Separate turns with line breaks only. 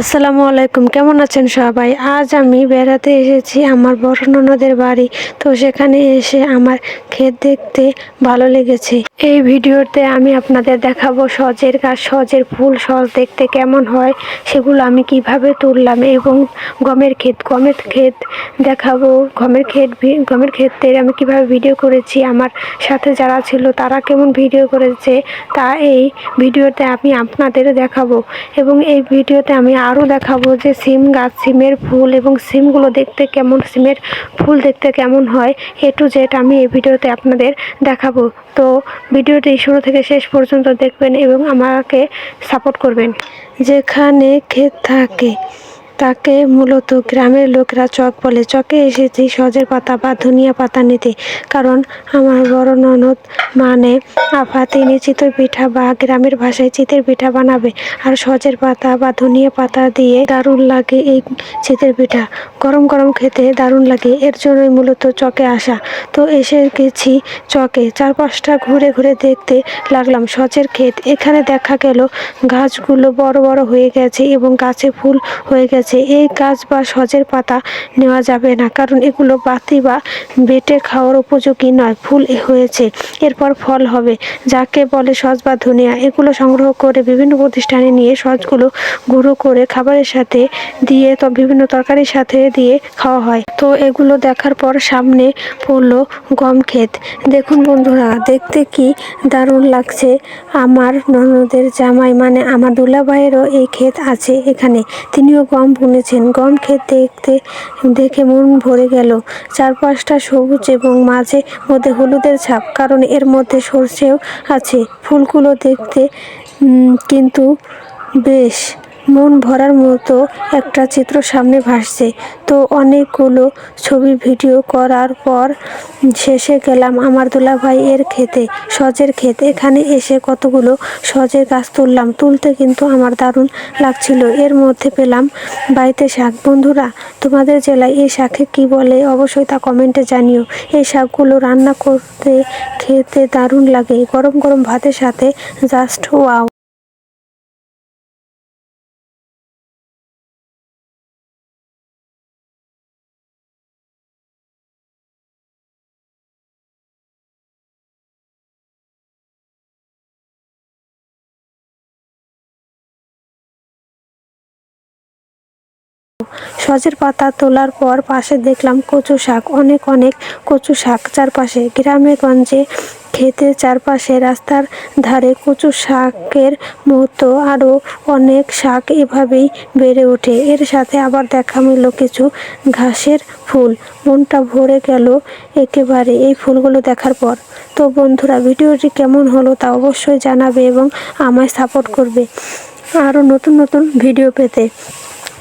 আসসালামু আলাইকুম, কেমন আছেন সবাই? আজ আমি বেড়াতে এসেছি আমার বড় ননদের বাড়ি। তো সেখানে এসে আমার ক্ষেত দেখতে ভালো লেগেছে। এই ভিডিওতে আমি আপনাদের দেখাবো সজের গাছ, সজের ফুল, সজ দেখতে কেমন হয়, সেগুলো আমি কীভাবে তুললাম এবং গমের ক্ষেত গমের ক্ষেত দেখাবো। গমের ক্ষেত গমের ক্ষেতের আমি কীভাবে ভিডিও করেছি, আমার সাথে যারা ছিল তারা কেমন ভিডিও করেছে, তা এই ভিডিওতে আমি আপনাদের দেখাবো। এবং এই ভিডিওতে আমি আরও দেখাবো যে সিম গাছ, সিমের ফুল এবং সিমগুলো দেখতে কেমন, সিমের ফুল দেখতে কেমন হয় এ টু জেড আমি এই ভিডিওতে আপনাদের দেখাবো। তো ভিডিওটি শুরু থেকে শেষ পর্যন্ত দেখবেন এবং আমাকে সাপোর্ট করবেন। যেখানে ক্ষেত থাকে তাকে মূলত গ্রামের লোকরা চক বলে। চকে এসেছি সজের পাতা বা ধনিয়া পাতা নিতে। কারণ আমার বড় ননদ মানে আফা তিনি চিতই পিঠা বা গ্রামের ভাষায় চিতের পিঠা বানাবে আর সজের পাতা বা ধনিয়া পাতা দিয়ে দারুণ লাগে এই চিতের পিঠা। গরম গরম খেতে দারুণ লাগে, এর জন্যই মূলত চকে আসা। তো এসে গেছি চকে। চারপাশটা ঘুরে ঘুরে দেখতে লাগলাম সজের ক্ষেত। এখানে দেখা গেল গাছগুলো বড় বড় হয়ে গেছে এবং গাছে ফুল হয়ে গেছে। এই গাছ বা সজের পাতা নেওয়া যাবে না, কারণ এগুলো বাতি বা বেটে খাওয়ার উপযোগী নয়, ফুল হয়েছে, এরপর ফল হবে, যাকে বলে সজ বা ধনিয়া, এগুলো সংগ্রহ করে বিভিন্ন প্রতিষ্ঠানে নিয়ে সজগুলো গুঁড়ো করে খাবারের সাথে দিয়ে তো, বিভিন্ন তরকারির সাথে দিয়ে খাওয়া হয়। তো এগুলো দেখার পর সামনে পড়ল গম ক্ষেত। দেখুন বন্ধুরা, দেখতে কি দারুণ লাগছে। আমার ননদের জামাই মানে আমার দুলাভাইয়েরও এই ক্ষেত আছে এখানে, তিনিও গম বুনেছেন গম ক্ষেত দেখতে, দেখে মন ভরে গেল। চারপাশটা সবুজ এবং মাঝে মধ্যে হলুদের ছাপ, কারণ এর মধ্যে সর্ষেও আছে। ফুলগুলো দেখতে কিন্তু বেশ, মন ভরার মতো একটা চিত্র সামনে ভাসছে। তো অনেকগুলো ছবি ভিডিও করার পর শেষে গেলাম আমার দুলাভাই এর খেতে সজের ক্ষেত। এখানে এসে কতগুলো সজের গাছ তুললাম। তুলতে কিন্তু আমার দারুণ লাগছিল। এর মধ্যে পেলাম বাড়িতে শাক। বন্ধুরা, তোমাদের জেলায় এই শাকে কি বলে অবশ্যই তা কমেন্টে জানিও। এই শাকগুলো রান্না করতে খেতে দারুণ লাগে। গরম গরম ভাতের সাথে জাস্ট ওয়াও। সজের পাতা তোলার পর পাশে দেখলাম কচু শাক। অনেক অনেক কচু শাক চারপাশে। গ্রামে গঞ্জে খেতে চারপাশে রাস্তার ধারে কচু শাকের মতো আরও অনেক শাক এভাবেই বেড়ে ওঠে। এর সাথে আবার দেখা মিলল কিছু ঘাসের ফুল। মনটা ভরে গেল একেবারে এই ফুলগুলো দেখার পর। তো বন্ধুরা, ভিডিওটি কেমন হলো তা অবশ্যই জানাবে এবং আমায় সাপোর্ট করবে। আরও নতুন নতুন ভিডিও পেতে